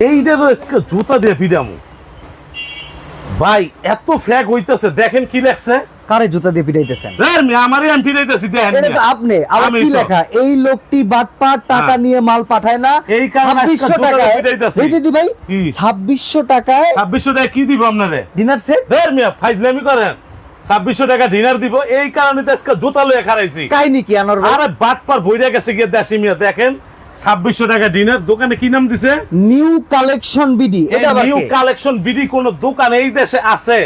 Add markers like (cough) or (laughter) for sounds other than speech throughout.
এইটার আজকে জুতা দিয়ে ভাই এত ফ্যাক হইতেছে দেখেন কি লেখছে? কারে জুতা দিয়ে পিটাইতেছেন আমারই আমি পিড়াইতেছি দেখেন এটা তো আপনি কি লেখা? এই লোকটি টাকা হ্যাঁ। নিয়ে মাল পাঠায় না এই কারণে 2600 জুতা টাকায় পিটাইতাছি। এই দিদি ভাই 2600 টাকায় ছাব্বিশশো টাকা কি দিব আপনারে? ডিনার সেট মিয়া ফাইজলামি করেন। ছাব্বিশশো টাকা ডিনার দিব এই কারণে তো আজকে জুতা লয়ে খারাইছি কাহিনী কি আনোয়ার ভাই? আরে বাটপার বইরা গেছে গিয়ে দেশি মিয়া দেখেন। ছাব্বিশশো টাকা ডিনার। দোকানে কি নাম দিছে? New collection BD. এটা নিউ কালেকশন বিডি কোন দোকান এই দেশে আছে?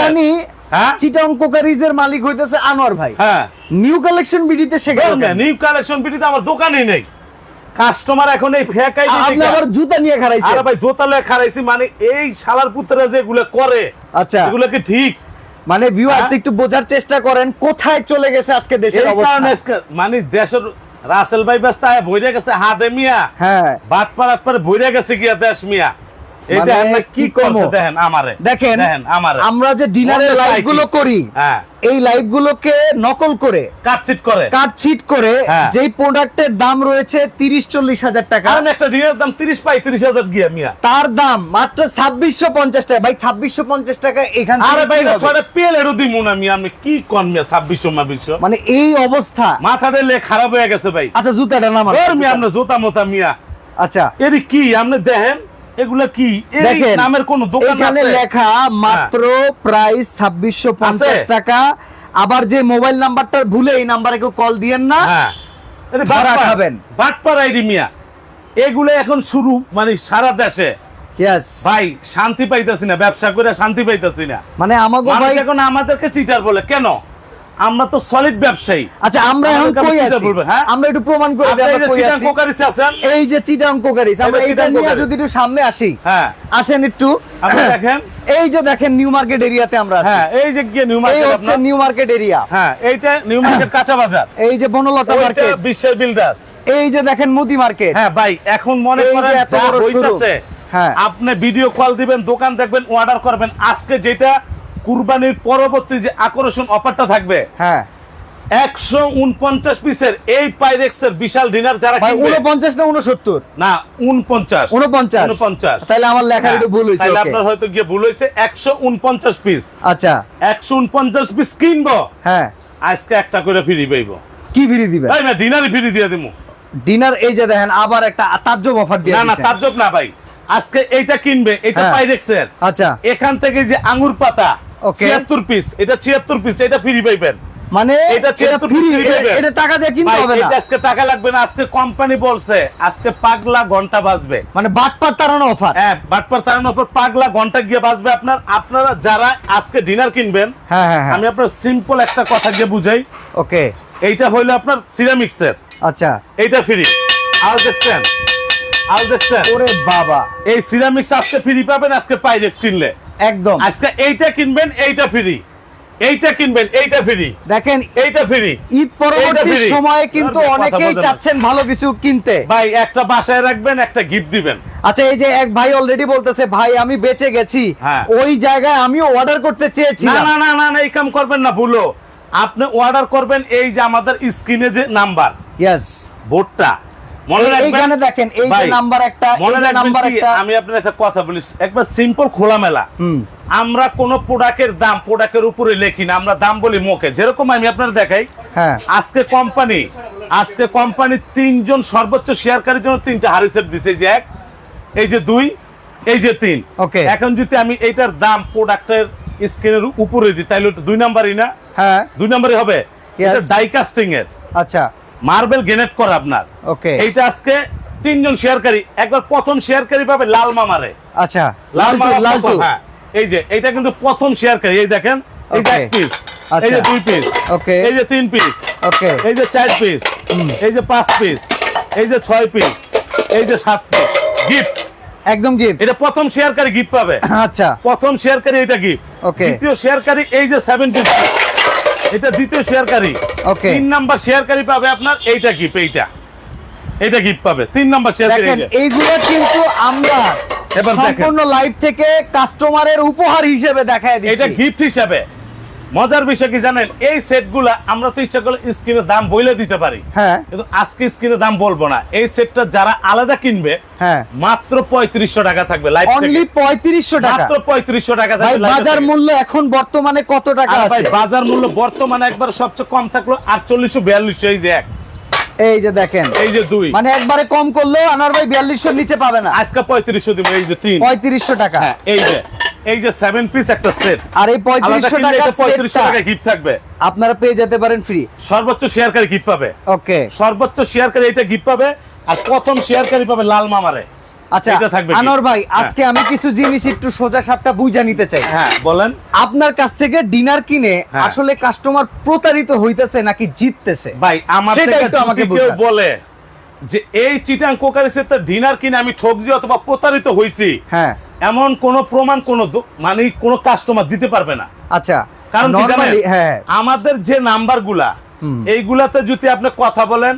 জানি হ্যাঁ? চিটাং কোকারিজের মালিক হইতেছে আনোয়ার ভাই। হ্যাঁ। নিউ কালেকশন বিডিতে সে নিউ কালেকশন বিডিতে আমার দোকানই নেই। কাস্টমার এখন এই ফেক আপনি আবার জুতা নিয়ে খারাইছেন আরে ভাই জোতা খারাইছি মানে এই শালার পুত্ররা যেগুলো করে আচ্ছা। এগুলো কি ঠিক? মানে ভিউয়ার্স হ্যাঁ? একটু বোঝার চেষ্টা করেন কোথায় চলে গেছে আজকে দেশের অবস্থা? মানে দেশের রাসেল ভাই ব্যস্ত আয় বইরে গেছে হাতে মিয়া হ্যাঁ বাট পারাত পারে বইরে গেছে গিয়া দেশ মিয়া এই মানে দেখেন না কি কি দেখেন আমারে দেখেন দেখেন আমারে। আমরা যে ডিনারের লাইভগুলো করি হ্যাঁ। এই লাইভ গুলোকে নকল করে কাটছিট করে। কাট করে হ্যাঁ। যেই প্রোডাক্টের দাম রয়েছে তিরিশ চল্লিশ হাজার টাকা কারণ একটা ডিনার দাম তিরিশ পঁয়ত্রিশ হাজার গিয়া মিয়া। তার দাম মাত্র টাকা। ভাই টাকা এখান আরে? পেল না মিয়া। আমি কি কন মিয়া ছাব্বিশশো মাবিশশো? মানে এই অবস্থা। মাথাটা লে খারাপ হয়ে গেছে ভাই। আচ্ছা জুতাটা নামান। ওর মিয়া আমরা জোতা মোতা মিয়া। আচ্ছা। এরি কি? আপনি দেখেন এগুলা কি? দেখেন নামের কোন দোকান এখানে লেখা মাত্র প্রাইস ছাব্বিশশো পঞ্চাশ টাকা। আবার যে মোবাইল নাম্বারটা ভুলে এই নাম্বারে কেউ কল দিয়েন না। হ্যাঁ। খাবেন। মিয়া। এগুলো এখন শুরু মানে সারা দেশে। ভাই শান্তি পাইতাছি না ব্যবসা করে শান্তি পাইতাছি না। মানে ভাই এখন আমাদেরকে চিটার বলে। কেন? আমরা তো সলিড ব্যবসায়ী। আচ্ছা আমরা এখন কই আছি? হ্যাঁ? আমরা একটু প্রমাণ করে দিই আপনি আমরা যে কই আছি। কোকারিসে আছেন? এই যে চিটাং কোকারিস আমরা এটা নিয়ে যদি একটু সামনে আসি হ্যাঁ। আসেন একটু। আপনি দেখেন। এই যে দেখেন নিউ মার্কেট এরিয়াতে আমরা আছি। হ্যাঁ এই যে নিউ এই মার্কেট হচ্ছে আপনার নিউ মার্কেট এরিয়া হ্যাঁ এইটা নিউ মার্কেট কাঁচা বাজার। এই যে বনলতা মার্কেট বিশ্বের বিল্ডার্স এই যে দেখেন মুদি মার্কেট হ্যাঁ ভাই এখন মনে এই করেন এত যা বড় শুরু। হইতাছে হ্যাঁ। আপনি ভিডিও কল দিবেন দোকান দেখবেন অর্ডার করবেন আজকে যেটা কুরবানির পরবর্তী যে আকর্ষণ অফারটা থাকবে হ্যাঁ। একশো উনপঞ্চাশ পিসের এই পাইরেক্সের বিশাল ডিনার যারা উনপঞ্চাশ না উনসত্তর? না উনপঞ্চাশ। উনপঞ্চাশ। উনপঞ্চাশ। তাহলে আমার লেখার একটু ভুল হয়েছে তাহলে আপনার হয়তো গিয়ে ভুল হয়েছে। একশো উনপঞ্চাশ পিস। আচ্ছা। একশো উনপঞ্চাশ পিস কিনবো? হ্যাঁ। আজকে একটা করে ফ্রি পাইবো কি ফিরি দিবে তাই না ডিনারই ফ্রি দিয়ে দিবো ডিনার এই যে দেখেন আবার একটা তাজ্জব অফার দিয়ে না না তাজ্জব না ভাই। আজকে এইটা কিনবে এটা হ্যাঁ। পাইরেক্সের। আচ্ছা। এখান থেকে যে আঙ্গুর পাতা Okay. ছিয়াত্তর পিস এটা ছিয়াত্তর পিস এটা ফ্রি পাইবেন। মানে এটা এটা 76 ফ্রি free পাবেন। এটা টাকা দিয়ে কিনতে হবে না। এটা আজকে টাকা লাগবে না আজকে কোম্পানি বলছে আজকে পাগলা ঘণ্টা বাজবে। মানে বাটপার তারানো অফার হ্যাঁ বাটপার তারানোর পর পাগলা ঘণ্টা গিয়ে বাজবে আপনার। আপনারা যারা আজকে ডিনার কিনবেন হ্যাঁ হ্যাঁ হ্যাঁ। আমি আপনার সিম্পল একটা কথা গিয়ে বুঝাই। ওকে। এইটা হইল আপনার সিরামিক্সের আচ্ছা। এইটা ফ্রি আর দেখছেন? আর দেখছেন? ওরে বাবা। এই সিরামিক্স আজকে ফ্রি পাবেন আজকে পাইরেক্স কিনলে। একদম। আজকে এইটা কিনবেন এইটা ফ্রি এইটা কিনবেন এইটা ফ্রি দেখেন এইটা ফ্রি ঈদ পরবর্তী সময়ে কিন্তু অনেকেই চাচ্ছেন ভালো কিছু কিনতে। ভাই একটা বাসায় রাখবেন একটা গিফট দিবেন। আচ্ছা এই যে এক ভাই অলরেডি বলতেছে ভাই আমি বেঁচে গেছি। হ্যাঁ। ওই জায়গায় আমিও অর্ডার করতে চেয়েছি না না না না এই কাম করবেন না ভুলো। আপনি অর্ডার করবেন এই যে আমাদের স্ক্রিনে যে নাম্বার ইয়েস বোর্ডটা। এইখানে দেখেন এই যে নাম্বার একটা এই যে নাম্বার একটা আমি আপনার একটা কথা বলি। একবার সিম্পল খোলামেলা। আমরা কোন প্রোডাক্টের দাম প্রোডাক্টের উপরে লেখি না আমরা দাম বলি মুখে। যেরকম আমি আপনার দেখাই হ্যাঁ। আজকে কোম্পানি আজকে কোম্পানি তিনজন সর্বোচ্চ শেয়ারকারীর জন্য তিনটা হারি সেট দিছে যে এক এই যে দুই এই যে তিন। Okay. এখন যদি আমি এইটার দাম প্রোডাক্টের স্ক্রিনের উপরে দিই তাহলে দুই নাম্বারই না? হ্যাঁ। দুই নাম্বারই হবে? এটা ডাই কাস্টিং এর আচ্ছা। মার্বেল গ্রেনেড করা আপনার। ওকে এইটা আজকে তিনজন শেয়ারকারী একবার প্রথম শেয়ারকারী পাবে লাল মামারে। আচ্ছা লাল মামা প্রথম, হ্যাঁ। এই যে এইটা কিন্তু প্রথম শেয়ারকারী এই দেখেন এই যে এক পিস আচ্ছা। এই যে দুই পিস ওকে এই যে তিন পিস ওকে এই যে চার পিস এই যে পাঁচ পিস এই যে ছয় পিস এই যে সাত পিস গিফট একদম গিফট এটা প্রথম শেয়ারকারী গিফট পাবে। আচ্ছা। প্রথম শেয়ারকারী এটা গিফট ওকে দ্বিতীয় শেয়ারকারী এই যে সেভেন পিস এটা দ্বিতীয় শেয়ারকারী। ওকে তিন নাম্বার শেয়ারকারী পাবে আপনার এইটা গিফট এইটা। এটা গিফট পাবে। তিন নাম্বার শেয়ারকারী দেখেন এইগুলো কিন্তু আমরা। সম্পূর্ণ লাইভ থেকে কাস্টমারের উপহার হিসেবে দেখায় দিচ্ছি। এটা গিফট হিসাবে। মজার বিষয় কি জানেন? এই সেটগুলা আমরা তো ইচ্ছা করলে স্ক্রিনের দাম বইলে দিতে পারি। হ্যাঁ। কিন্তু আজকে স্ক্রিনের দাম বলব না। এই সেটটা যারা আলাদা কিনবে হ্যাঁ। মাত্র পঁয়ত্রিশশো টাকা থাকবে লাইভ অনলি পঁয়ত্রিশশো টাকা। মাত্র পঁয়ত্রিশশো টাকা থাকবে বাজার মূল্য এখন বর্তমানে কত টাকা আছে? বাজার মূল্য বর্তমানে একবার সবচেয়ে কম থাকল আটচল্লিশশো বিয়াল্লিশশো এই যে এক। এই যে দেখেন। এই যে দুই। মানে একবারে কম করলেও আনার ভাই বিয়াল্লিশশোর নিচে পাবে না। আজকে পঁয়ত্রিশশো দিব এই যে তিন। পঁয়ত্রিশশো টাকা। হ্যাঁ এই যে। এই যে সেভেন পিস একটা সেট আর এই পঁয়ত্রিশশো টাকা পঁয়ত্রিশশো টাকা গিফট থাকবে। আপনারা পেয়ে যেতে পারেন ফ্রি সর্বোচ্চ শেয়ারকারী গিফট পাবে। ওকে। সর্বোচ্চ শেয়ারকারী এটা গিফট পাবে আর প্রথম শেয়ারকারী পাবে লাল মামারে। আচ্ছা? আনোয়ার ভাই হ্যাঁ। আজকে আমি কিছু জিনিস একটু সোজা সাপটা বুঝা নিতে চাই। হ্যাঁ বলেন। আপনার কাছ থেকে ডিনার কিনে হ্যাঁ। আসলে কাস্টমার প্রতারিত হইতেছে নাকি জিততেছে? ভাই আমার সেটা একটু আমাকে কেউ বলে যে এই চিটাং কোকারি সেটটা ডিনার কিনে আমি ঠকজি অথবা প্রতারিত হইছি হ্যাঁ। এমন কোন প্রমাণ কোন মানে কোন কাস্টমার দিতে পারবে না। আচ্ছা কারণ হ্যাঁ। আমাদের যে নাম্বারগুলা এইগুলাতে যদি আপনি কথা বলেন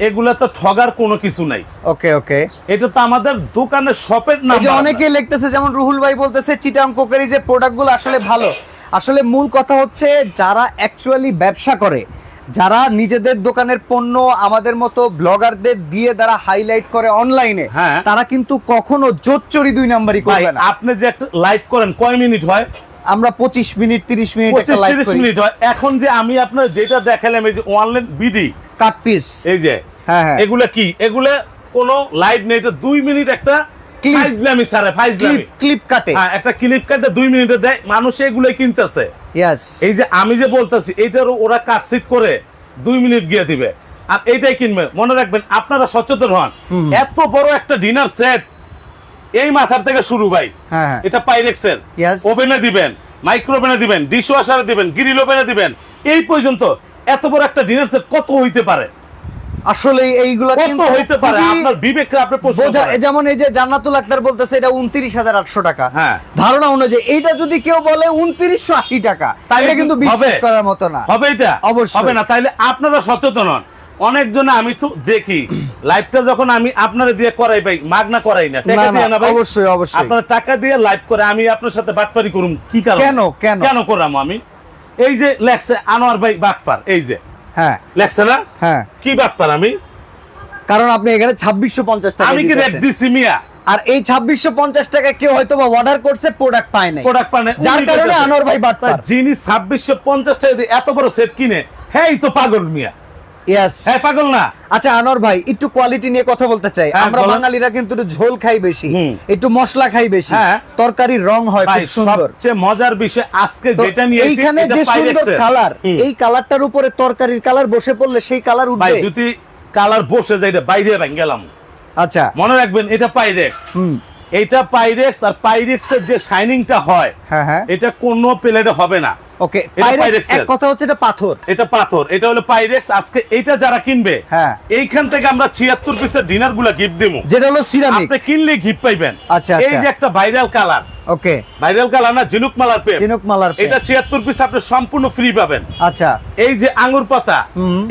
এগুলাতে ঠগার কোনো কিছু নাই। ওকে ওকে। এটা তো আমাদের দোকানের শপের এই যে অনেকে লিখতেছে যেমন রুহুল ভাই বলতেছে চিটাং কোকারি যে প্রোডাক্টগুলো আসলে ভালো। আসলে মূল কথা হচ্ছে যারা অ্যাকচুয়ালি ব্যবসা করে যারা নিজেদের দোকানের পণ্য আমাদের মতো ব্লগারদের দিয়ে তারা হাইলাইট করে অনলাইনে হ্যাঁ। তারা কিন্তু কখনো জোচ্চরি দুই নাম্বারই করবে না। আপনি যে একটা লাইভ করেন কয় মিনিট হয়? আমরা পঁচিশ মিনিট তিরিশ মিনিট তিরিশ মিনিট হয়। এখন যে আমি আপনার যেটা দেখালাম এই যে অনলাইন বিডি কাট পিস এই যে হ্যাঁ হ্যাঁ। এগুলা কি? এগুলা কোনো লাইভ নেই এটা দুই মিনিট একটা ক্লিপ ক্লিপ কাটে হ্যাঁ একটা ক্লিপ কাটে দুই মিনিটে দেয় মানুষ এগুলোই কিনতেছে। এই যে আমি যে বলতেছি এইটারও ওরা কাটসিট করে দুই মিনিট গিয়ে দিবে। আর এইটাই কিনবে মনে রাখবেন আপনারা সচেতন হন। এত বড় একটা ডিনার সেট এই মাথার থেকে শুরু ভাই। হ্যাঁ হ্যাঁ। এটা পাইরেক্সের. ওভেনে দিবেন মাইক্রো ওভেনে দিবেন ডিশ ওয়াশারে দিবেন গ্রিল ওভেনে দিবেন। এই পর্যন্ত এত বড় একটা ডিনার সেট কত হইতে পারে? আসলে এইগুলা কিন্তু হইতে পারে? আপনার আপনি প্রশ্ন যেমন এই যে জান্নাতুল আক্তার বলতেছে এটা উনত্রিশ হাজার আটশো টাকা। হ্যাঁ। ধারণা অনুযায়ী এইটা যদি কেউ বলে উনত্রিশশো আশি টাকা তাইলে এটা কিন্তু বিশ্বাস করার মতো না। হবে এটা? অবশ্যই। হবে না। তাইলে আপনারা সচেতন হন। অনেকজন আমি তো দেখি লাইভটা যখন আমি আপনারা দিয়ে করাই ভাই মাগনা করাই না টাকা দিয়ে না, না ভাই অবশ্যই, অবশ্যই। আপনারা টাকা দিয়ে লাইভ করে আমি আপনার সাথে বাটপারি করুম। কি কারণ? কেন, কেন? কেন করাম আমি? এই যে লেখছে আনোয়ার ভাই বাটপার এই যে। হ্যাঁ। লেখছে না? হ্যাঁ। কি ব্যাপার আমি? কারণ আপনি এখানে ছাব্বিশশো পঞ্চাশ টাকা আমি কি রেট। দিছি মিয়া? আর এই ছাব্বিশশো পঞ্চাশ টাকা কেউ হয়তো বা অর্ডার করছে প্রোডাক্ট পায় না প্রোডাক্ট পানে যার কারণে আনোয়ার ভাই বাদ যিনি ছাব্বিশশো পঞ্চাশ টাকা এত বড় সেট কিনে হ্যাঁ তো পাগল মিয়া। হ্যাঁ পাগল না। আচ্ছা আনোয়ার ভাই একটু কোয়ালিটি নিয়ে কথা বলতে চাই। হ্যাঁ, আমরা বাঙালিরা কিন্তু ঝোল খাই বেশি একটু মশলা খাই বেশি। হ্যাঁ। তরকারির রং হয় খুব সুন্দর। সবচেয়ে মজার বিষয় আজকে যেটা নিয়ে এইখানে যে সুন্দর কালার এই কালারটার উপরে তরকারির কালার বসে পড়লে সেই কালার উঠবে। যদি কালার বসে যায় এটা বাইরে গেলাম আচ্ছা। মনে রাখবেন এটা পাইরেক্স। হুম। এটা পাইরেক্স আর পাইরেক্স এর যে শাইনিংটা হয় হ্যাঁ হ্যাঁ। এটা কোনো প্লেটে হবে না। ওকে পাইরেক্স এক কথা হচ্ছে এটা পাথর। এটা পাথর এটা হলো পাইরেক্স আজকে যারা কিনবে হ্যাঁ। এইখান থেকে আমরা ছিয়াত্তর পিসের ডিনারগুলা গিফট দেবো। যেটা হলো সিরামিক আপনি কিনলে গিফট পাইবেন। আচ্ছা, এই আচ্ছা। যে একটা viral colour okay viral colour না ঝিনুক মালার পেন চিনুক মালার। এটা ছিয়াত্তর পিস আপনি সম্পূর্ণ ফ্রি পাবেন। আচ্ছা। এই যে আঙ্গুর পাতা।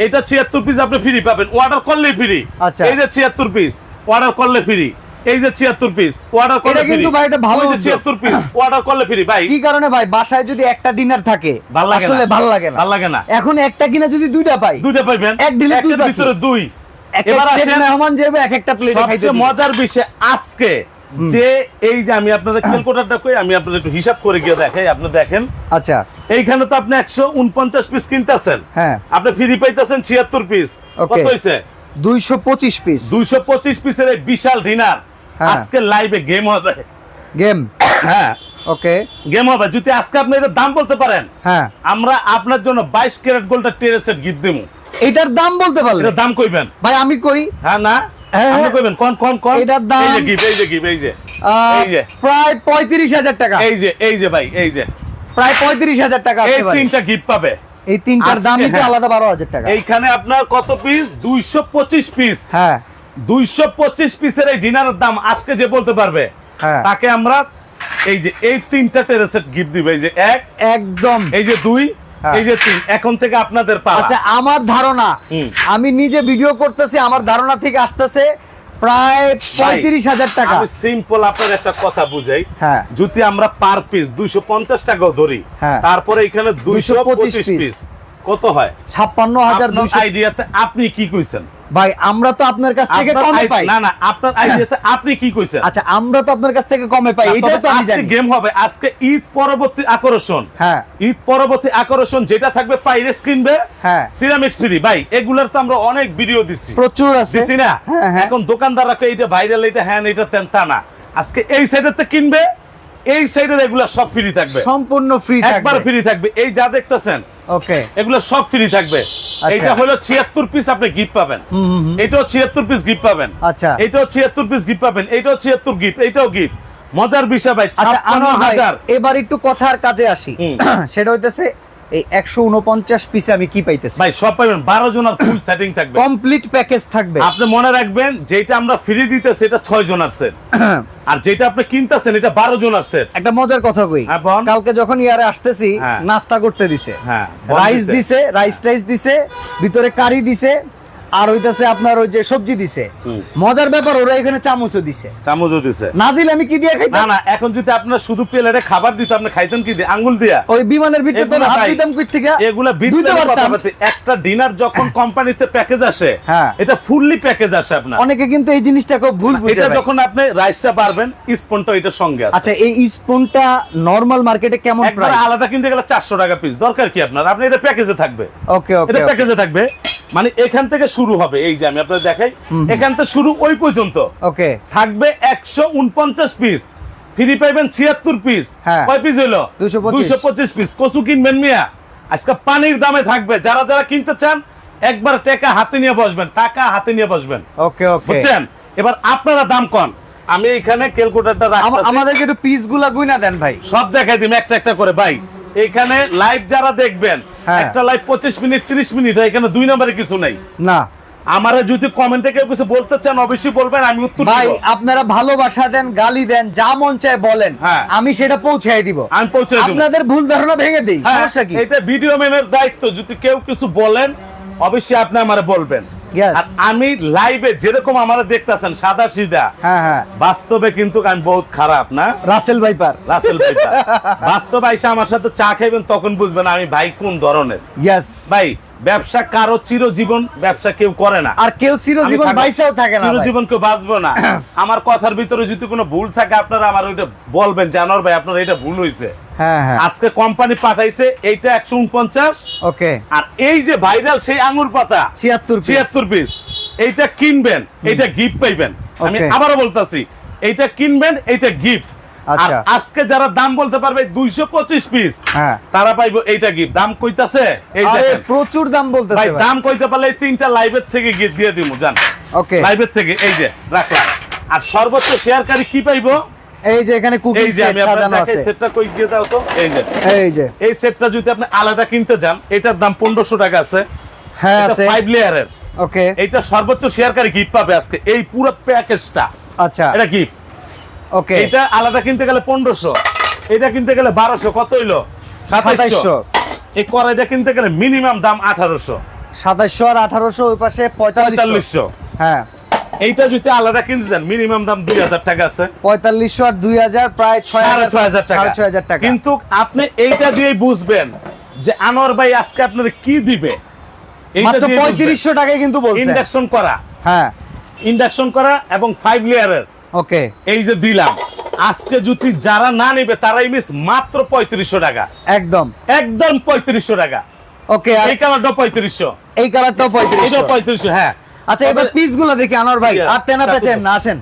এটা ছিয়াত্তর পিস আপনি ফ্রি পাবেন। অর্ডার করলে ফ্রি আচ্ছা। এই যে ছিয়াত্তর পিস অর্ডার করলে ফ্রি এই যে ছিয়াত্তর পিস অর্ডার করলে কিন্তু ভাই একটা ভালো উদ্যোগ। ছিয়াত্তর পিস অর্ডার করলে ফ্রি ভাই। কি কারণে ভাই? বাসায় যদি একটা ডিনার থাকে আসলে। ভালো লাগে না। ভালো লাগে না। এখন একটা কিনা যদি দুইটা পাই দুইটা পাইবেন। এক ঢিলে দুই ভিতরে দুই। এবার আসেন মেহমান যাবে এক একটা প্লেটে খাইতে মজার বিষয় আজকে যে এই যে আমি আপনাদের (coughs) ক্যালকুলেটরটা কই আমি আপনাদের একটু হিসাব করে গিয়ে দেখাই আপনি দেখেন। আচ্ছা। এইখানে তো আপনি একশো উনপঞ্চাশ পিস কিনতেছেন। হ্যাঁ। আপনি ফ্রি পাইতেছেন ছিয়াত্তর পিস কত দুইশো পঁচিশ পিস দুইশো পঁচিশ পিসের এই বিশাল ডিনার। আজকে লাইভে গেম হবে। গেম হ্যাঁ। ওকে গেম হবে। যদি আজকে আপনি দাম বলতে পারেন হ্যাঁ। আমরা আপনার জন্য বাইশ ক্যারেট গোল্ডের টেরে সেট গিফট দেবো। এটার দাম বলতে দাম কইবেন? ভাই আমি কই? হ্যাঁ না? হ্যাঁ, আপনি হ্যাঁ। কইবেন? কোন কোন কোন? এটার দাম- এই যে গিফট এই যে গিফট এই যে। এই যে। প্রায় পঁয়ত্রিশ হাজার টাকা। এই যে এই যে ভাই এই যে। প্রায় পঁয়ত্রিশ হাজার টাকা এই। তিনটা গিফট পাবে। এই তিনটার দামই তো হ্যাঁ। আলাদা বারো হাজার টাকা। এইখানে আপনার কত পিস দুইশো পঁচিশ পিস হ্যাঁ। দুইশো পঁচিশ পিসের এই ডিনারের দাম আজকে যে বলতে পারবে হ্যাঁ। তাকে আমরা এই যে এই তিনটা টেরেসেট গিফট দিবে। এই যে এক একদম। এই যে দুই হ্যাঁ। এই যে তিন। এখন থেকে আপনাদের পালা। আচ্ছা আমার ধারণা আমি নিজে ভিডিও করতেছি আমার ধারণা থেকে আসতেছে প্রায় পঁয়ত্রিশ হাজার টাকা। আমি সিম্পল আপনার একটা কথা বুঝাই। হ্যাঁ। যদি আমরা পার পিস দুইশো পঞ্চাশ টাকাও ধরি। তারপরে এখানে দুইশো 225 পঁচিশ পিস কত হয়? ছাপ্পান্ন হাজার আইডিয়াতে আপনি কি কইছেন? ভাই আমরা তো আপনার কাছ থেকে কমে পাই। না না আপনার আইডিয়াতে (laughs) আপনি কি কইছেন? আচ্ছা আমরা তো আপনার কাছ থেকে কমে পাই এটাই তো আমি জানি। গেম হবে আজকে ঈদ পরবর্তী আকর্ষণ। হ্যাঁ। ঈদ পরবর্তী আকর্ষণ যেটা থাকবে পাইরেস কিনবে হ্যাঁ। সিরামিক্স ফ্রি ভাই এগুলার তো আমরা অনেক ভিডিও দিচ্ছি প্রচুর আছে। দিছি না? হ্যাঁ, হ্যাঁ। এখন দোকানদাররা কয় এইটা ভাইরাল এটা হ্যাঁ এটা তেন তা না। আজকে এই সাইডেতে কিনবে এই সাইডের এগুলা সব ফ্রি থাকবে। সম্পূর্ণ ফ্রি একবার ফ্রি থাকবে। এই যা দেখতেছেন ওকে এগুলো সব ফ্রি থাকবে। আচ্ছা। এইটা হলো ছিয়াত্তর পিস আপনি গিফট পাবেন। এটাও ছিয়াত্তর পিস গিফট পাবেন। আচ্ছা। এটাও ছিয়াত্তর পিস গিফট পাবেন। এটাও ছিয়াত্তর গিফট এটাও গিফট মজার বিষয় ভাই আচ্ছা এবার একটু কথার কাজে আসি। (clears throat) সেটা হইতেছে এই একশো উনপঞ্চাশ পিসে আমি কি পাইতেছি ভাই সব পাইবেন বারো জনের ফুল সেটিং থাকবে কমপ্লিট প্যাকেজ থাকবে আপনি মনে রাখবেন যেটা আমরা ফ্রি দিতেছি এটা ছয় জনের সেট (clears throat) আর যেটা আপনি কিনতেছেন এটা বারো জনের সেট একটা মজার কথা কই হ্যাঁ। কালকে যখন ইয়ারে আসতেছি হ্যাঁ। নাস্তা করতে দিছে হ্যাঁ রাইস দিছে। দিছে রাইস টাইস দিছে ভিতরে কারি দিছে আর হইতাছে আপনার ওই যে সবজি দিছে। মজার ব্যাপার ওরা এখানে চামচও দিছে। চামচও দিছে। না দিলে আমি কি দিয়ে খাই না না এখন যদি আপনার শুধু প্লেটে খাবার দিত আপনি খাইতেন কি দিয়ে? আঙ্গুল দিয়া? ওই বিমানের ভিতরে তো হাত দিতাম কই থেকে? এগুলা বিদ্যুতের পারতাম। একটা ডিনার যখন কোম্পানিতে প্যাকেজ আসে হ্যাঁ। এটা ফুললি প্যাকেজ আসে আপনার। অনেকে কিন্তু এই জিনিসটা খুব ভুল বুঝে এটা। যখন আপনি রাইসটা পারবেন স্পনটা এটার সঙ্গে আছে। আচ্ছা এই স্পুনটা নরমাল মার্কেটে কেমন একবার প্রাইস আলাদা কিনতে গেলে চারশো টাকা পিস দরকার কি আপনার? আপনি এটা প্যাকেজে থাকবে। ওকে ওকে এটা প্যাকেজে থাকবে। মানে এখান থেকে শুরু হবে। এই যে আমি আপনার দেখাই। এখান থেকে শুরু ওই পর্যন্ত। ওকে। থাকবে একশো উনপঞ্চাশ পিস ফ্রি পাইবেন ছিয়াত্তর পিস হ্যাঁ। কয় পিস হইল? দুইশো পঁচিশ। পিস কচু কিনবেন মিয়া। আজকে পানির দামে থাকবে। যারা যারা কিনতে চান একবার টাকা হাতে নিয়ে বসবেন। টাকা হাতে নিয়ে বসবেন। ওকে ওকে। বুঝছেন? এবার আপনারা দাম কন। আমি এখানে ক্যালকুলেটরটা রাখছি আমাদেরকে একটু পিসগুলা গুইনা দেন ভাই। সব দেখাই দিম একটা একটা করে। ভাই এখানে লাইভ যারা দেখবেন হ্যাঁ। একটা লাইভ পঁচিশ মিনিট ত্রিশ মিনিট এখানে দুই নম্বরে কিছু নাই। না। আমারে যদি কমেন্টে কেউ কিছু বলতে চান অবশ্যই বলবেন আমি উত্তর ভাই আপনারা ভালোবাসা দেন গালি দেন যা মন চায় বলেন। হ্যাঁ। আমি সেটা পৌঁছাই দিব। আমি পৌঁছে দেব। আপনাদের ভুল ধারণা ভেঙে দেই হ্যাঁ, সমস্যা কি? এটা ভিডিও ম্যানের দায়িত্ব যদি কেউ কিছু বলেন অবশ্যই আপনি আমারে বলবেন. আর আমি লাইভে যেরকম আমরা দেখতেছেন সাদা সিধা হ্যাঁ হ্যাঁ। বাস্তবে কিন্তু আমি বহুত খারাপ না? রাসেল ভাইপার রাসেল ভাইপার বাস্তবে আইসা আমার সাথে চা খাইবেন তখন বুঝবেন আমি ভাই কোন ধরনের। ইয়েস ভাই ব্যবসা কারও চিরজীবন ব্যবসা কেউ করে না। আর কেউ চিরজীবন বাইসাও থাকে না চিরজীবন কেউ বাঁচবো না। (coughs) আমার কথার ভিতরে যদি কোনো ভুল থাকে আপনারা আমার ওইটা বলবেন। জানোর ভাই আপনার এটা ভুল হয়েছে হ্যাঁ হ্যাঁ। আজকে কোম্পানি পাঠাইছে এইটা একশো উনপঞ্চাশ। ওকে। আর এই যে ভাইরাল সেই আঙুর পাতা ছিয়াত্তর ছিয়াত্তর পিস এইটা কিনবেন এইটা গিফট পাইবেন। আমি. আবারও বলতেছি এইটা কিনবেন এইটা গিফট আচ্ছা। আজকে যারা দাম বলতে পারবে দুইশো পঁচিশ পিস হ্যাঁ। তারা পাইবো এইটা গিফট দাম কইতাছে? এই দেখেন। প্রচুর দাম ভাই বলতেছে ভাই দাম কইতে পারলে তিনটা লাইভের থেকে গিয়ে দিয়ে দিব জান। ওকে লাইভের থেকে এই যে রাখলাম। আর সর্বোচ্চ শেয়ারকারী কি পাইবো? এই যে এখানে কুকিং সেট সাজানো আছে। সেটটা কই দিয়ে দাও তো? এই যে। এই যে। এই সেটটা যদি আপনি আলাদা কিনতে যান এটার দাম পনেরোশো টাকা আছে। হ্যাঁ আছে। ফাইভ লেয়ারের ওকে এইটা সর্বোচ্চ শেয়ারকারী গিফট পাবে আজকে। এই পুরো প্যাকেজটা আচ্ছা। এটা গিফট ওকে এটা আলাদা কিনতে গেলে পনেরোশো এটা কিনতে গেলে বারোশো কত হইল? সাতাইশশো। এই কড়াইটা কিনতে গেলে মিনিমাম দাম আঠারোশো। সাতাইশশো আর আঠারোশো ওই পাশে পঁয়তাল্লিশশো। হ্যাঁ। এইটা যদি আলাদা কিনতে যান মিনিমাম দাম দুই হাজার টাকা আছে। পঁয়তাল্লিশশো আর দুই হাজার প্রায় ছয় ছয় হাজার টাকা। ছয় হাজার টাকা। কিন্তু আপনি এইটা দিয়েই বুঝবেন যে আনোয়ার ভাই আজকে আপনার কি দিবে। মাত্র পঁয়ত্রিশশো টাকায় কিন্তু ইন্ডাকশন করা। হ্যাঁ। ইন্ডাকশন করা এবং ফাইভ লেয়ারের ওকে এই যে দিলাম আজকে যদি যারা না নেবে তারাই মিস মাত্র পঁয়ত্রিশশো টাকা। একদম। একদম পঁয়ত্রিশশো টাকা। ওকে এই কালারটা পঁয়ত্রিশশো। এই কালারটাও পঁয়ত্রিশশো। পঁয়ত্রিশশো হ্যাঁ। আচ্ছা এবার পিসগুলো দেখি আনোয়ার ভাই আর তেনা পেঁচেন না আসেন।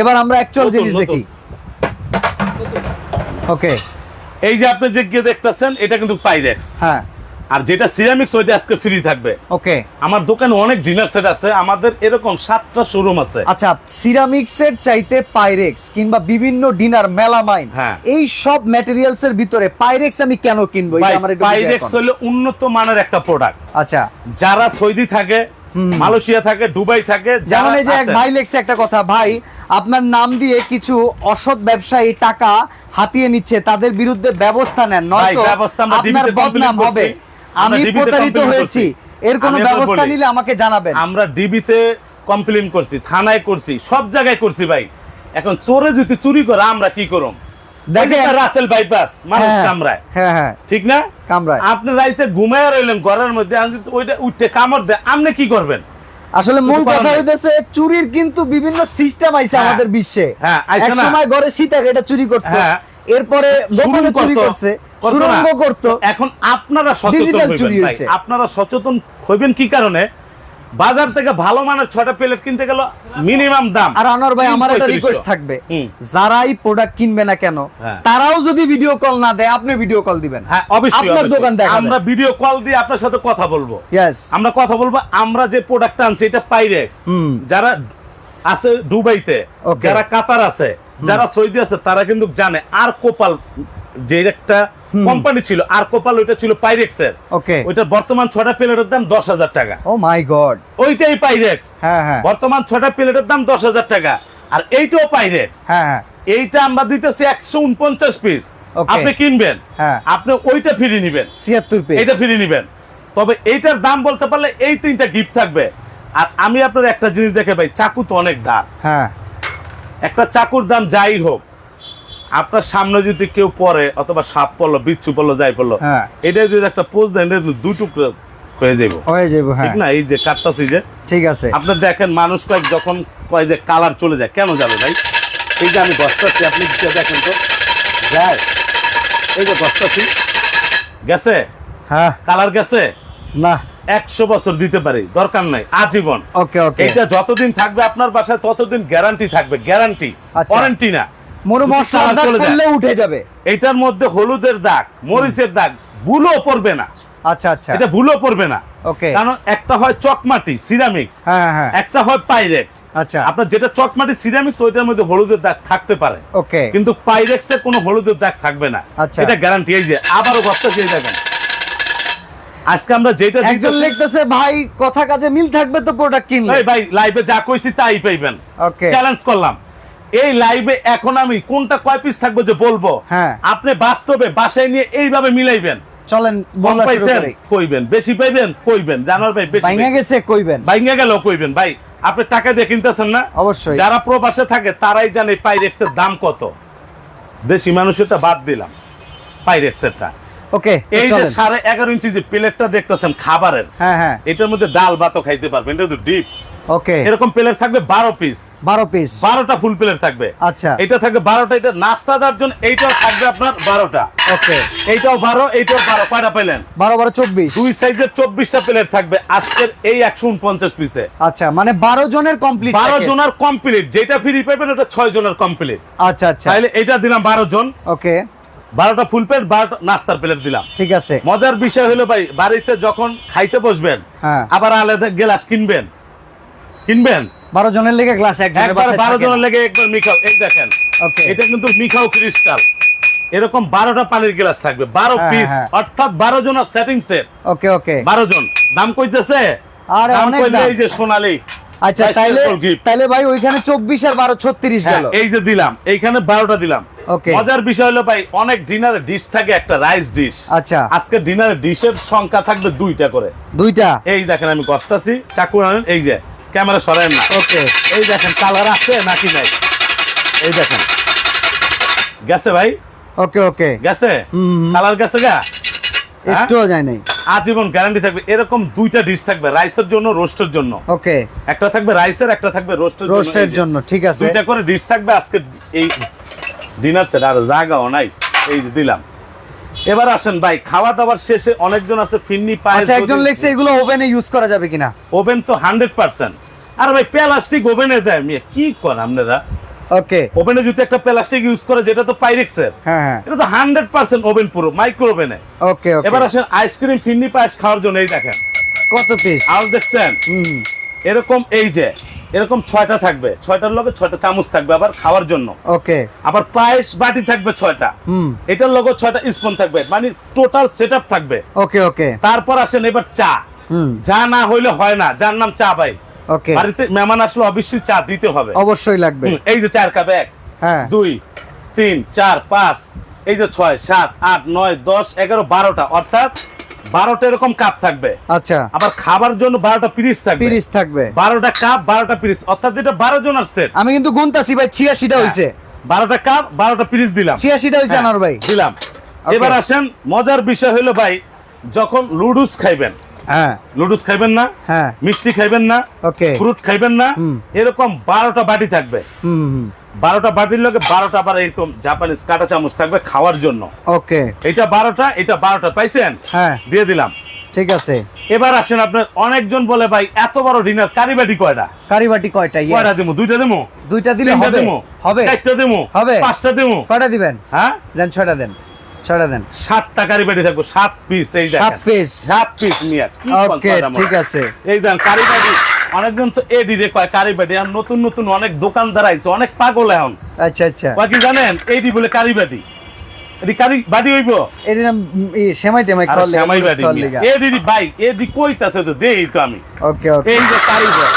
এবার আমরা অ্যাকচুয়াল জিনিস দেখি। ওকে এই যে আপনি যে গিয়ে দেখতেছেন এটা কিন্তু পাইরেক্স হ্যাঁ। আর যেটা সিরামিক্স ওইটা আজকে ফ্রি থাকবে। ওকে। আমার দোকানে অনেক ডিনার সেট আছে আমাদের এরকম সাতটা শোরুম আছে। আচ্ছা সিরামিক্সের চাইতে পাইরেক্স কিংবা বিভিন্ন ডিনার মেলামাইন হ্যাঁ। এই সব ম্যাটেরিয়ালস এর ভিতরে পাইরেক্স আমি কেন কিনবো? আমার পাইরেক্স হলো উন্নত মানের একটা প্রোডাক্ট আচ্ছা। যারা সৌদি থাকে মালয়েশিয়া থাকে দুবাই থাকে যেমন এই যে এক ভাই লেখছে একটা কথা ভাই আপনার নাম দিয়ে কিছু অসৎ ব্যবসায়ী টাকা হাতিয়ে নিচ্ছে তাদের বিরুদ্ধে ব্যবস্থা নেন নয়তো আপনার বদনাম হবে। আমি প্রতারিত হয়েছি। এর কোনো ব্যবস্থা নিলে আমাকে জানাবেন। আমরা ডিবিতে কমপ্লেন করছি থানায় করছি সব জায়গায় করছি ভাই। এখন চোরে যদি চুরি করে আমরা কি করব দেখেন রাসেল বাইপাস মানুষ হ্যাঁ, কামড়ায়। হ্যাঁ হ্যাঁ। ঠিক না? কামড়ায়। আপনি রাইতে ঘুমায় রইলেন ঘরের মধ্যে ওইটা উঠতে কামড় দেয় আপনি কি করবেন? আসলে মূল কথা হইতেছে চুরির কিন্তু বিভিন্ন সিস্টেম আইছে হ্যাঁ। আমাদের বিশ্বে। হ্যাঁ, এক সময় ঘরে সীতাকে এটা চুরি করতো। এরপরে দোকানে চুরি করছে। সুরঙ্গ? করতো। এখন আপনারা চুরি আপনারা সচেতন হইবেন কি কারণে? বাজার থেকে ভালো মানের ছটা প্লেট কিনতে গেল মিনিমাম দাম। আর আনোয়ার ভাই আমার একটা রিকোয়েস্ট থাকবে। যারাই প্রোডাক্ট কিনবে না কেন হ্যাঁ। তারাও যদি ভিডিও কল না দেয় আপনি ভিডিও কল দিবেন। হ্যাঁ অবশ্যই আপনার দোকান দেখাবেন। আমরা ভিডিও কল দিয়ে আপনার সাথে কথা বলব। আমরা কথা বলব আমরা যে প্রোডাক্ট আনছি এটা পাইরেক্স যারা আছে দুবাইতে যারা কাতার আছে যারা সৌদি আছে তারা কিন্তু জানে আর কোপাল যে একটা কোম্পানি ছিল আর কোপাল ওইটা ছিল পাইরেক্সের ওকে। ওইটার বর্তমান ছটা প্লেটের দাম দশ হাজার টাকা। ও মাই গড ওইটাই পাইরেক্স হ্যাঁ হ্যাঁ। বর্তমান ছটা প্লেটের দাম দশ হাজার টাকা। আর এইটাও পাইরেক্স হ্যাঁ হ্যাঁ। এইটা আমরা দিতেছি একশো উনপঞ্চাশ পিস আপনি কিনবেন। হ্যাঁ। আপনি ওইটা ফ্রি নিবেন। ছিয়াত্তর পেজ এইটা ফ্রি নিবেন। তবে এইটার দাম বলতে পারলে এই তিনটা গিফট থাকবে। আর আমি আপনার একটা জিনিস দেখে ভাই চাকু তো অনেক দাম। হ্যাঁ। একটা চাকুর দাম যাই হোক আপনার সামনে যদি কেউ পরে অথবা সাপ পড়ল বিচ্ছু পড়ল যাই পড়ল হ্যাঁ। এটা যদি একটা পোজ দেন দুই টুকরো হয়ে যাব হয়ে যাব হ্যাঁ। ঠিক না? এই যে কাটতাছি যে। ঠিক আছে। আপনি দেখেন মানুষ কয়েক যখন কয় যে কালার চলে যায় কেন যাবে ভাই? এই যে আমি গছটাছি আপনি দেখেন তো। যায় এই যে গছটাছি গেছে? হ্যাঁ। কালার গেছে? না। একশো বছর দিতে পারি দরকার নাই আজীবন। ওকে ওকে। এটা যতদিন থাকবে আপনার বাসায় ততদিন গ্যারান্টি থাকবে গ্যারান্টি আচ্ছা। ওয়ারেন্টি না। দাগ করলে উঠে যাবে। এটার মধ্যে হলুদের দাগ মরিচের দাগ ভুলও পড়বে না। আচ্ছা আচ্ছা। এটা ভুলও পড়বে না। ওকে। কারণ একটা হয় চকমাটি সিরামিক্স। হ্যাঁ হ্যাঁ একটা হয় পাইরেক্স। আচ্ছা। আপনার যেটা চকমাটি সিরামিক্স ওইটার মধ্যে হলুদের দাগ থাকতে পারে। ওকে। কিন্তু পাইরেক্স এর কোনো হলুদের দাগ থাকবে না। আচ্ছা। এটা গ্যারান্টি এই যে আবারও গছটা দিয়ে দেখেন। আজকে আমরা যেটা একজন লিখতেছে ভাই কথা কাজে মিল থাকবে তো প্রোডাক্ট কিনলে। ভাই লাইভে যা কইছি তাই পাইবেন। ওকে। চ্যালেঞ্জ করলাম। এই লাইভে এখন আমি কোনটা কয় পিস থাকব যে বলব? হ্যাঁ। আপনি বাস্তবে বাসায় নিয়ে এইভাবে মিলাইবেন। চলেন কইবেন। বেশি পাইবেন? কইবেন। ভাই বেশি ভাইঙা গেছে কইবেন। বাইঙ্গা গেল কইবেন। ভাই আপনি টাকা দিয়ে কিনতেছেন না? অবশ্যই। যারা প্রবাসে থাকে তারাই জানে পাইরেক্স এর দাম কত। দেশি মানুষেরটা বাদ দিলাম পাইরেক্স এরটা ওকে এই যে সাড়ে এগারো ইঞ্চি যে প্লেটটা দেখতেছেন খাবারের হ্যাঁ হ্যাঁ। এটার মধ্যে ডাল ভাতও খাইতে পারবেন। এটা তো ডিপ ওকে এরকম প্লেট থাকবে বারো পিস বারো পিস বারোটা ফুল প্লেট থাকবে। আচ্ছা। এটা থাকবে বারোটা এটা নাস্তা দেওয়ার জন্য এইটাও থাকবে আপনার বারোটা। ওকে এইটাও বারো এইটাও বারো কয়টা পেলেন বারো বারো চব্বিশ। দুই সাইজের প্লেট থাকবে আজকের এই একশো উনপঞ্চাশ পিসে আচ্ছা মানে বারো জনের কমপ্লিট বারো জনের কমপ্লিট যেটা ফ্রি পাইবেন ওটা ছয় জনের কমপ্লিট আচ্ছা আচ্ছা। তাহলে এটা দিলাম বারো জন। ওকে বারোটা ফুল প্লেট বারোটা নাস্তার প্লেট দিলাম। ঠিক আছে। মজার বিষয় হলো ভাই বাড়িতে যখন খাইতে বসবেন হ্যাঁ। আবার আলাদা গ্লাস কিনবেন কিনবেন? বারো জনের লেগে গ্লাস একবার বারো জনের লেগে একবার মিখাও এই দেখেন। এটা কিন্তু মিখাও ক্রিস্টাল এরকম বারোটা পানির গ্লাস থাকবে বারো হ্যাঁ, পিস হ্যাঁ। অর্থাৎ বারো জনের সেটিং সেট ওকে ওকে বারো জন। দাম কইতেছে? আরে অনেক এই যে সোনালি আচ্ছা তাইলে তাইলে ভাই ওইখানে চব্বিশ আর বারো ছত্রিশ হ্যাঁ, গেল। এই যে দিলাম এইখানে বারোটা দিলাম। Okay. মজার বিষয় হলো ভাই অনেক ডিনারে ডিশ থাকে একটা রাইস ডিশ আচ্ছা। আজকে ডিনারে ডিশের সংখ্যা থাকবে দুইটা করে। দুইটা? এই দেখেন আমি কষ্টাছি চাকু আনেন এই যে। ক্যামেরা সরায় না। ওকে এই দেখেন কালার আছে নাকি নাই? এই দেখেন। গেছে ভাই? ওকে ওকে। গেছে। কালার গেছে গা? হ্যাঁ? একটুও যায় নাই। আজীবন গ্যারান্টি থাকবে। এরকম দুইটা ডিশ থাকবে রাইসের জন্য রোস্টের জন্য। ওকে। একটা থাকবে রাইসের একটা থাকবে রোস্টের জন্য। রোস্টের জন্য ঠিক আছে। দুইটা করে ডিশ থাকবে আজকে এই ডিনার সেট আর জায়গাও নাই। এই যে দিলাম। এবার আসেন ভাই খাওয়া দাওয়ার শেষে অনেকজন আছে ফিন্নি পায় আচ্ছা একজন লেখছে এগুলো ওভেনে ইউজ করা যাবে কিনা? ওভেন তো হান্ড্রেড পার্সেন্ট আর ভাই প্লাস্টিক ওভেনে দেয় মিয়া কি করেন আপনারা? ওকে ওভেনে যদি একটা প্লাস্টিক ইউজ করে যেটা তো পাইরেক্সের হ্যাঁ হ্যাঁ। এটা তো হান্ড্রেড পার্সেন্ট ওভেন পুরো মাইক্রো ওভেনে ওকে ওকে এবার আসেন আইসক্রিম ফিন্নি পায়েস খাওয়ার জন্য এই দেখেন। কত পিস আউস দেখছেন? হুম। এরকম এই যে এরকম ছয়টা থাকবে। ছয়টার লগে ছয়টা চামচ থাকবে আবার খাওয়ার জন্য। ওকে। আবার পায়েস বাটি থাকবে ছয়টা। এটার লগে ছয়টা স্পুন থাকবে। মানে টোটাল সেট থাকবে। ওকে ওকে। তারপর আসেন এবার চা। যা না হইলে হয় না। যার নাম চা ভাই। ওকে। বাড়িতে মেহমান আসলে অবশ্যই চা দিতে হবে। অবশ্যই লাগবে। এই যে চার কাপ এক হ্যাঁ। দুই তিন চার পাঁচ এই যে ছয় সাত আট নয় দশ এগারো বারোটা। অর্থাৎ বারোটা এরকম কাপ থাকবে। আচ্ছা। আবার খাবার জন্য বারোটা পিরিস থাকবে। পিরিস থাকবে। বারোটা কাপ বারোটা পিরিস অর্থাৎ এটা বারো জনের সেট আমি কিন্তু গুনতাছি ভাই ছিয়াশিটা হইছে। বারোটা কাপ বারোটা পিরিস দিলাম। ছিয়াশিটা হইছে হ্যাঁ, আনোয়ার ভাই। দিলাম। এবার আসেন মজার বিষয় হলো ভাই যখন লুডুস খাইবেন হ্যাঁ। লুডুস খাইবেন না হ্যাঁ। মিষ্টি খাইবেন না ওকে ফ্রুট খাইবেন না এরকম বারোটা বাটি থাকবে। হুম হুম। বারোটা বাটির লোকে বারোটা আবার এরকম জাপানিজ কাটা চামচ থাকবে খাওয়ার জন্য। ওকে। এটা বারোটা এটা বারোটা পাইছেন? হ্যাঁ। দিয়ে দিলাম। ঠিক আছে। এবার আসেন আপনার অনেকজন বলে ভাই এত বড় ডিনার কারি বাটি কয়টা? কারিবাটি কয়টা? Yes. কয়টা দেবো দুইটা দেবো দুইটা দিলে হবে। দেবো হবে। চারটা দেবো হবে। পাঁচটা দেবো কয়টা দিবেন? হ্যাঁ? দেন ছয়টা দেন। ছয়টা দেন। সাতটা কারি বাটি থাকব সাত পিস এই সাত পিস সাত পিস কি ওকে ঠিক আছে। এই দেন কারি অনেকজন তো এডি রে কয় কারি আর নতুন নতুন অনেক দোকানদার আইছে অনেক পাগল এখন। আচ্ছা আচ্ছা। কয় কি জানেন? এইডি বলে কারি এডি কারি বাটি হইব? এর নাম সেমাই টেমাই করলে শ্যামাই বাটি এডি ভাই এডি কইতাছে তো দেই তো আমি। ওকে ওকে এই যে কারি বল।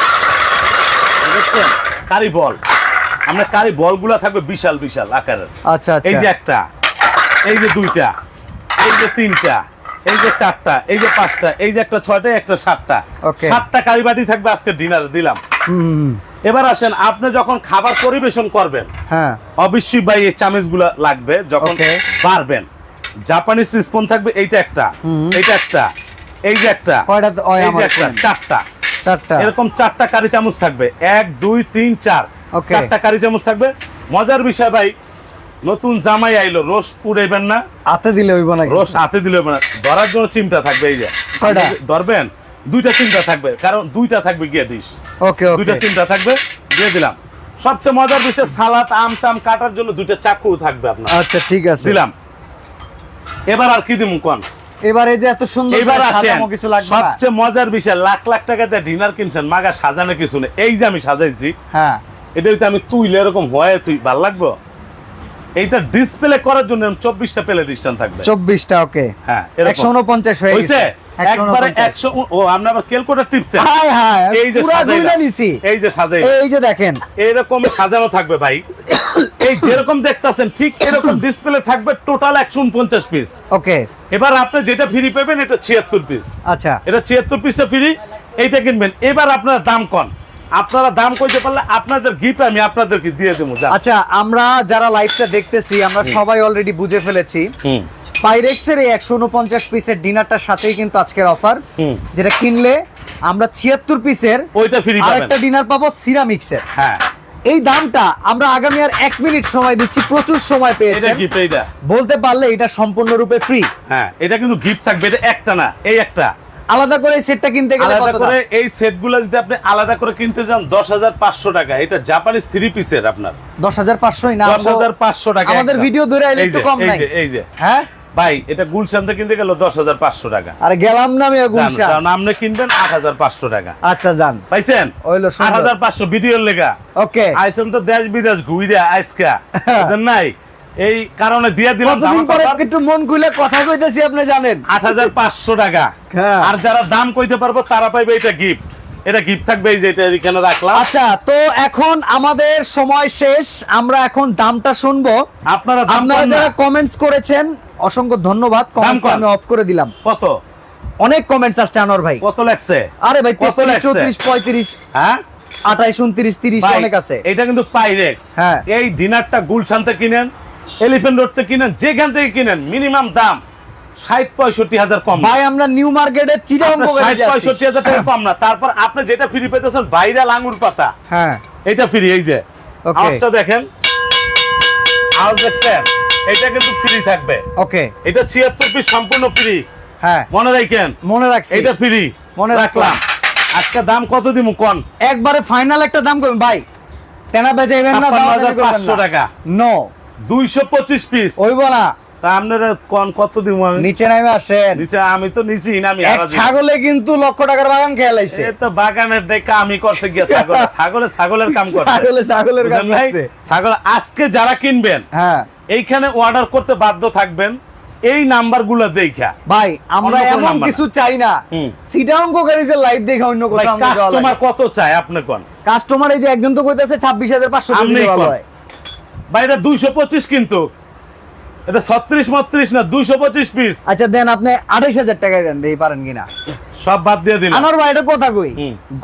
দেখছেন কারি বল। আমরা কারি বলগুলা থাকবে বিশাল বিশাল আকারের। আচ্ছা এই যে আচ্ছা একটা। এই যে দুইটা এই যে তিনটা এই যে চারটা এই যে পাঁচটা এই যে একটা ছয়টা একটা সাতটা। সাতটা কারি বাটি থাকবে আজকে ডিনার দিলাম। এবার আসেন আপনি যখন খাবার পরিবেশন করবেন হ্যাঁ। অবশ্যই ভাই এই চামচগুলা লাগবে যখন পারবেন জাপানিজ স্পুন থাকবে এইটা একটা। এইটা একটা এই যে একটা এই যে আমার একটা চারটা। চারটা। এরকম চারটা কারি চামচ থাকবে। এক দুই তিন চার। চারটা কারি চামচ থাকবে। মজার বিষয় ভাই নতুন জামাই আইলো রোস্ট পুড়াইবেন না। হাতে দিলে হইব না রোস্ট হাতে দিলে হবে না। ধরার জন্য চিমটা থাকবে এই যে। ধরবেন? দুইটা চিমটা থাকবে কারণ দুইটা থাকবে গিয়ে ডিশ। ওকে দুইটা চিমটা থাকবে দিয়ে দিলাম। সবচেয়ে মজার বিষয় সালাদ আম টাম কাটার জন্য দুইটা চাকু থাকবে আপনার। আচ্ছা ঠিক আছে। দিলাম। এবার আর কি দিমু কোন? এবার এই যে এত সুন্দর এবার আসেন। কিছু লাগবে সবচেয়ে মজার বিষয় লাখ লাখ টাকা দিয়ে ডিনার কিনছেন মাগা সাজানো কিছু নেই। এই যে আমি সাজাইছি হ্যাঁ। এটা আমি তুইলে এরকম হয় তুই ভালো লাগবো? এইটা ডিসপ্লে করার জন্য চব্বিশটা প্লে ডিস্টান থাকবে। চব্বিশটা ওকে হ্যাঁ এরকম। একশো উনপঞ্চাশ হয়ে হয়েছে গেছে। একবারে উনপঞ্চাশ। একশো উ- ও আমরা আবার ক্যালকুলেটর টিপছে। হাই হাই এই যে। নিছি। এই যে সাজাই এই যে দেখেন। এরকম সাজানো থাকবে ভাই। এই যেরকম দেখতাছেন ঠিক এরকম ডিসপ্লে থাকবে টোটাল একশো উনপঞ্চাশ পিস ওকে এবার আপনি যেটা ফ্রি পাবেন এটা ছিয়াত্তর পিস আচ্ছা। এটা ছিয়াত্তর পিসটা ফ্রি এইটা কিনবেন। এবার আপনার দাম কন? আপনারা দাম কইতে পারলে আপনাদের গিফট আমি আপনাদেরকে দিয়ে দেবো আচ্ছা আমরা যারা লাইভটা দেখতেছি আমরা সবাই অলরেডি বুঝে ফেলেছি। পাইরেক্সের এই একশো উনপঞ্চাশ পিসের ডিনারটার সাথেই কিন্তু আজকের অফার যেটা কিনলে আমরা ছিয়াত্তর পিসের ওইটা ফ্রি আরেকটা ডিনার পাবো সিরামিক্সের হ্যাঁ। এই দামটা আমরা আগামী আর এক মিনিট সময় দিচ্ছি প্রচুর সময় পেয়েছেন। বলতে পারলে এটা সম্পূর্ণরূপে ফ্রি হ্যাঁ এটা কিন্তু গিফট থাকবে এটা একটা না এই একটা। আলাদা করে এই সেটটা কিনতে গেলে আলাদা কত করে এই সেটগুলো যদি আপনি আলাদা করে কিনতে যান দশ হাজার পাঁচশো টাকা। এটা জাপানিজ থ্রি পিসের আপনার। দশ হাজার পাঁচশোই না দশ হাজার পাঁচশো টাকা আমাদের ভিডিও ধরে আইলে একটু কম এই যে, এই যে। হ্যাঁ? ভাই এটা গুলশান থেকে কিনতে গেল দশ হাজার পাঁচশো টাকা। আরে গেলাম না আমি গুলশা কারণ আপনি কিনবেন আট হাজার পাঁচশো টাকা। আচ্ছা যান। পাইছেন? ওইলো আট হাজার পাঁচশো ভিডিওর লেখা ওকে আইসেন তো দেশ বিদেশ ঘুরে আইসকা। (laughs) নাই? এই কারণে দিয়ে দিলাম কতদিন পরে একটু মন খুলে কথা কইতেছি আপনি জানেন। আট হাজার পাঁচশো টাকা। হ্যাঁ। আর যারা দাম কইতে পারব তারা পাইবে এটা গিফট এটা গিফট থাকবে এই যে এটা এখানে রাখলাম। আচ্ছা তো এখন আমাদের সময় শেষ। আমরা এখন দামটা শুনব। আপনারা আপনারা যারা কমেন্টস করেছেন অসংখ্য ধন্যবাদ। কমেন্টস আমি অফ করে দিলাম। কত? অনেক কমেন্টস আসছে আনোয়ার ভাই। কত লাগছে আরে ভাই কত লাগছে? চৌত্রিশ পঁয়ত্রিশ হ্যাঁ? আঠাইশ উনত্রিশ তিরিশ অনেক আছে। এটা কিন্তু পাইরেক্স হ্যাঁ। এই ডিনারটা গুলশান থেকে কিনেন। এলিফেন্ট রোড থেকে কিনেন যেখান থেকে কিনেন মিনিমাম দাম ষাট পঁয়ষট্টি হাজার কম ভাই আমরা নিউ মার্কেটে চিটাং ষাট পঁয়ষট্টি হাজার টাকা কম না। তারপর আপনি যেটা ফ্রি পেতেছেন ভাইরাল আঙ্গুর পাতা। হ্যাঁ। এটা ফ্রি এই যে। আওয়াজটা দেখেন। আওয়াজ দেখছেন? এটা কিন্তু ফ্রি থাকবে। ওকে এটা ছিয়াত্তর পিস সম্পূর্ণ ফ্রি হ্যাঁ। মনে রাখেন? মনে রাখছি। এটা ফ্রি মনে রাখলাম। আজকে দাম কত দিব কোন? একবারে ফাইনাল একটা দাম করবেন। ভাই তেনা বেজাইবেন না টাকা। নো দুইশো পঁচিশ পিস ওইব না তা আপনারা কোন কত দিব আমি? নিচে নামে আসেন। নিচে আমি তো নিচি না আমি এক ছাগলে কিন্তু লক্ষ টাকার বাগান তো বাগানের দেখা আমি করছে গিয়া ছাগল ছাগলে ছাগলের কাম করছে। ছাগলে ছাগলের কাম করছে। ছাগল আজকে যারা কিনবেন হ্যাঁ। এইখানে অর্ডার করতে বাধ্য থাকবেন। এই নাম্বারগুলো দেখা। ভাই আমরা এমন কিছু চাই না। চিটাং কোকারিজের লাইভ দেখে অন্য কোথাও কাস্টমার কত চায় আপনি কোন? কাস্টমার এই যে একজন তো কইতেছে ছাব্বিশ হাজার পাঁচশো আপনি ভালো হয় ভাই এটা দুইশো পঁচিশ কিন্তু। এটা ছত্রিশ মত্রিশ না দুইশো পঁচিশ পিস আচ্ছা দেন আপনি আড়াইশ হাজার টাকায় দেন দেখি পারেন কিনা। সব বাদ দিয়ে দিলাম। আনার ভাই এটা কথা কই?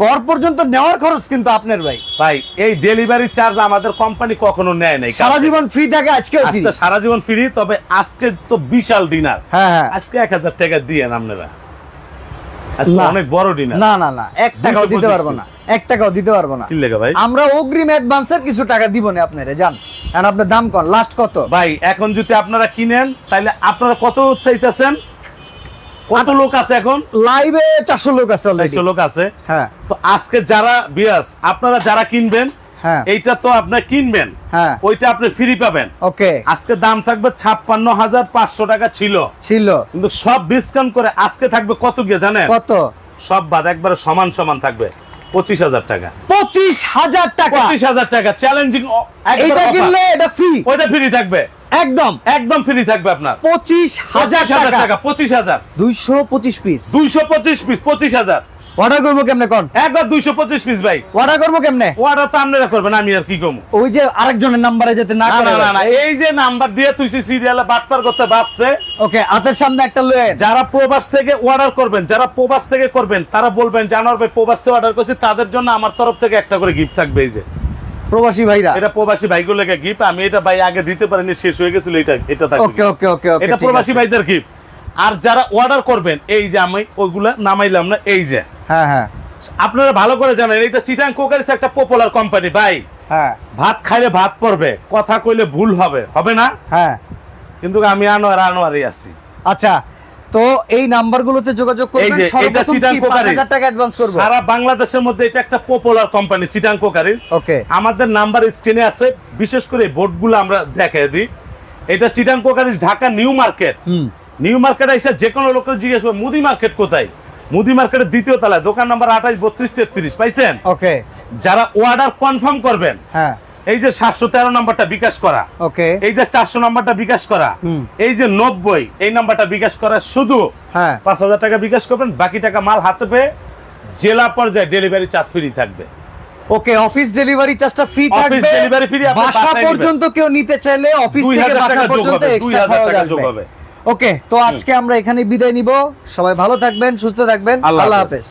গড় পর্যন্ত নেওয়ার খরচ কিন্তু আপনার ভাই। ভাই এই ডেলিভারি চার্জ আমাদের কোম্পানি কখনো নেয় নাই সারা জীবন ফ্রি থাকে আজকেও ফ্রি আজকে সারা জীবন ফ্রি তবে আজকে তো বিশাল ডিনার হ্যাঁ হ্যাঁ। আজকে এক হাজার টাকা দিয়ে আপনারা। আজকে অনেক বড় ডিনার না না না এক টাকাও দিতে পারব না। এক টাকাও দিতে পারব না। ভাই। আমরা অগ্রিম অ্যাডভান্সের কিছু টাকা দিব না আপনারে এখন আপনার দাম কন? লাস্ট কত? ভাই এখন যদি আপনারা কিনেন তাহলে আপনারা কত চাইতেছেন? কত লোক আছে এখন? লাইভে চারশো লোক আছে চারশো লোক আছে। হ্যাঁ। তো আজকে যারা বিয়াস আপনারা যারা কিনবেন হ্যাঁ। এইটা তো আপনার কিনবেন। হ্যাঁ। ওইটা আপনি ফ্রি পাবেন। ওকে আজকে দাম থাকবে ছাপ্পান্ন হাজার পাঁচশো টাকা ছিল। ছিল। কিন্তু সব ডিসকাউন্ট করে আজকে থাকবে কত গিয়ে জানেন? কত? সব বাদ একবারে সমান সমান থাকবে। পঁচিশ হাজার টাকা। পঁচিশ হাজার টাকা। পঁচিশ হাজার টাকা চ্যালেঞ্জিং এটা কিনলে এটা ফ্রি ওইটা ফ্রি থাকবে। একদম। একদম ফ্রি থাকবে আপনার। পঁচিশ হাজার টাকা। পঁচিশ হাজার। দুইশো পঁচিশ পিস দুইশো পঁচিশ পিস পঁচিশ হাজার। অর্ডার করব কেমনে কোন? একবার দুইশো পঁচিশ পিস ভাই। অর্ডার করব কেমনে? ওয়ার্ডার তো আপনারা করবেন আমি আর কি কমু ওই যে আরেকজনের নাম্বারে যেতে না না না না না এই যে নাম্বার দিয়ে তুই সিরিয়ালে বাটপার করতে বাঁচতে ওকে হাতের সামনে একটা লয়েন যারা প্রবাস থেকে অর্ডার করবেন যারা প্রবাস থেকে করবেন তারা বলবেন জানোয়ার ভাই প্রবাস থেকে অর্ডার করছি তাদের জন্য আমার তরফ থেকে একটা করে গিফট থাকবে এই যে। প্রবাসী ভাইরা। এটা প্রবাসী ভাইগুলোকে গিফট আমি এটা ভাই আগে দিতে পারিনি শেষ হয়ে গেছিল এটা এটা ওকে ওকে ওকে এটা প্রবাসী ভাইদের গিফট আর যারা অর্ডার করবেন এই যে আমি ওইগুলা নামাইলাম না এই যে। হ্যাঁ হ্যাঁ। আপনারা ভালো করে জানেন এটা চিটাং কোকারিস একটা পপুলার কোম্পানি ভাই। হ্যাঁ। ভাত খাইলে ভাত পড়বে কথা কইলে ভুল হবে হবে না? হ্যাঁ। কিন্তু আমি আনোয়ার আনোয়ারই আছি। আচ্ছা তো এই নাম্বারগুলোতে যোগাযোগ করবেন সর্বপ্রথম কি কোকারিস। 5000 টাকা অ্যাডভান্স করব? সারা বাংলাদেশের মধ্যে এটা একটা popular company Chittagong crockeries. Okay. আমাদের নাম্বার স্ক্রিনে আছে বিশেষ করে বোর্ডগুলো আমরা দেখাই দিই। এটা Chittagong crockeries Dhaka new market. হুম। নিউ মার্কেট এসে যে কোনো লোকের জিজ্ঞেস করবে মুদি মার্কেট কোথায়? মুদি মার্কেটের দ্বিতীয় তলায় দোকান নাম্বার আঠাশ বত্রিশ তেত্রিশ পাইছেন? ওকে যারা অর্ডার কনফার্ম করবেন হ্যাঁ। এই যে সাতশো তেরো নাম্বারটা বিকাশ করা ওকে এই যে চারশো নাম্বারটা বিকাশ করা এই যে নব্বই এই নাম্বারটা বিকাশ করা শুধু হ্যাঁ। পাঁচ হাজার টাকা বিকাশ করবেন বাকি টাকা মাল হাতে পেয়ে জেলা পর্যায়ে ডেলিভারি চার্জ ফ্রি থাকবে। ওকে অফিস ডেলিভারি চার্জটা ফ্রি থাকবে। free, আপনি বাসা পর্যন্ত কেউ নিতে চাইলে অফিস থেকে বাসা পর্যন্ত এক্সট্রা খরচ আসবে। হবে। ওকে তো আজকে আমরা এখানে বিদায় নিব। সবাই ভালো থাকবেন সুস্থ থাকবেন। আল্লাহ। হাফেজ।